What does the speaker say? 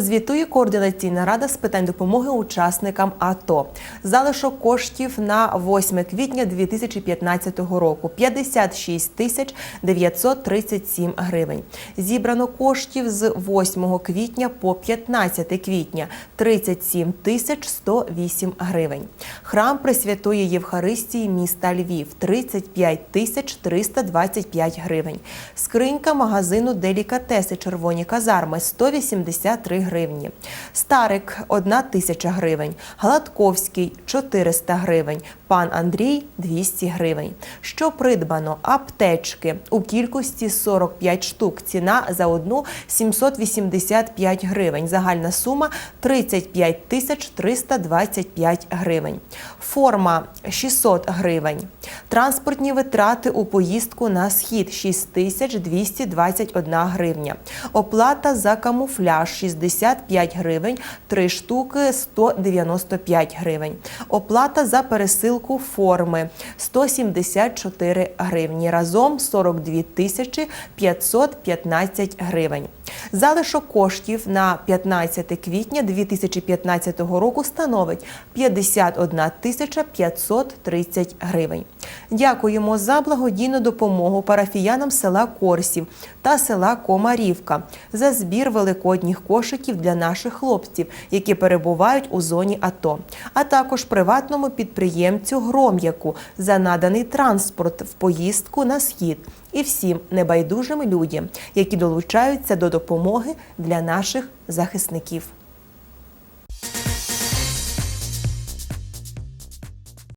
Звітує координаційна рада з питань допомоги учасникам АТО. Залишок коштів на 8 квітня 2015 року 56 тисяч 937 гривень. Зібрано коштів з 8 квітня по 15 квітня 37 тисяч 108 гривень. Храм Пресвятої Євхаристії міста Львів 35 тисяч 325 гривень. Скринька магазину Делікатеси Червоні казарми 183 гривні. Старик 1 тисяча гривень. Гладковський 400 гривень. Пан Андрій 200 гривень. Що придбано? Аптечки у кількості 45 штук. Ціна за одну 785 гривень. Загальна сума 35 тисяч 325 гривень. Форма 600 гривень. Транспортні витрати у поїздку на схід 6 тисяч 221 гривня. Оплата за камуфляж 65 гривень, 3 штуки 195 гривень. Оплата за пересилку форми 174 гривні. Разом 42 тисячі 515 гривень. Залишок коштів на 15 квітня 2015 року становить 51 тисяча 530 гривень. Дякуємо за благодійну допомогу парафіянам села Корсів та села Комарівка за збір великодніх кошиків для наших хлопців, які перебувають у зоні АТО, а також приватному підприємцю Гром'яку за наданий транспорт в поїздку на схід і всім небайдужим людям, які долучаються до допомоги для наших захисників.